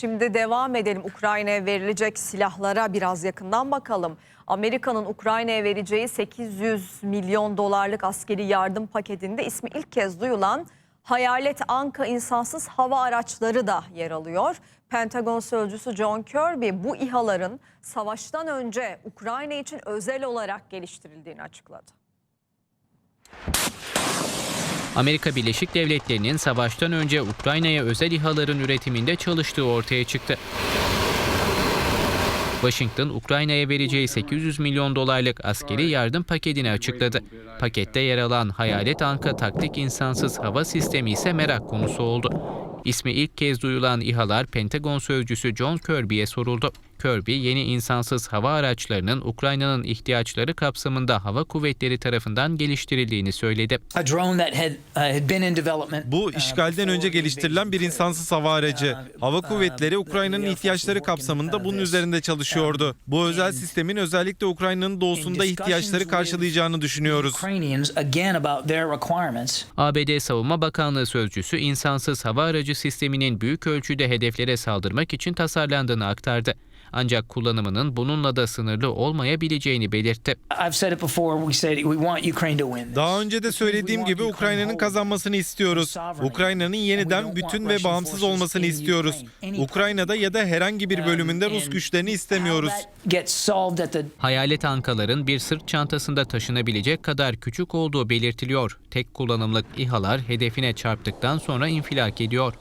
Şimdi devam edelim Ukrayna'ya verilecek silahlara biraz yakından bakalım. Amerika'nın Ukrayna'ya vereceği 800 milyon dolarlık askeri yardım paketinde ismi ilk kez duyulan Hayalet Anka insansız hava araçları da yer alıyor. Pentagon sözcüsü John Kirby bu İHA'ların savaştan önce Ukrayna için özel olarak geliştirildiğini açıkladı. Amerika Birleşik Devletleri'nin savaştan önce Ukrayna'ya özel İHA'ların üretiminde çalıştığı ortaya çıktı. Washington, Ukrayna'ya vereceği 800 milyon dolarlık askeri yardım paketini açıkladı. Pakette yer alan Hayalet Anka taktik insansız hava sistemi ise merak konusu oldu. İsmi ilk kez duyulan İHA'lar Pentagon sözcüsü John Kirby'ye soruldu. Kirby, yeni insansız hava araçlarının Ukrayna'nın ihtiyaçları kapsamında hava kuvvetleri tarafından geliştirildiğini söyledi. uh. Bu uh, işgalden önce geliştirilen bir insansız hava aracı. Hava kuvvetleri Ukrayna'nın ihtiyaçları kapsamında bunun üzerinde çalışıyordu. Bu özel sistemin özellikle Ukrayna'nın doğusunda ihtiyaçları karşılayacağını düşünüyoruz. ABD Savunma Bakanlığı sözcüsü insansız hava aracı sisteminin büyük ölçüde hedeflere saldırmak için tasarlandığını aktardı. Ancak kullanımının bununla da sınırlı olmayabileceğini belirtti. Daha önce de söylediğim gibi Ukrayna'nın kazanmasını istiyoruz. Ukrayna'nın yeniden bütün ve bağımsız olmasını istiyoruz. Ukrayna'da ya da herhangi bir bölümünde Rus güçlerini istemiyoruz. Hayalet ankaların bir sırt çantasında taşınabilecek kadar küçük olduğu belirtiliyor. Tek kullanımlık İHA'lar hedefine çarptıktan sonra infilak ediyor.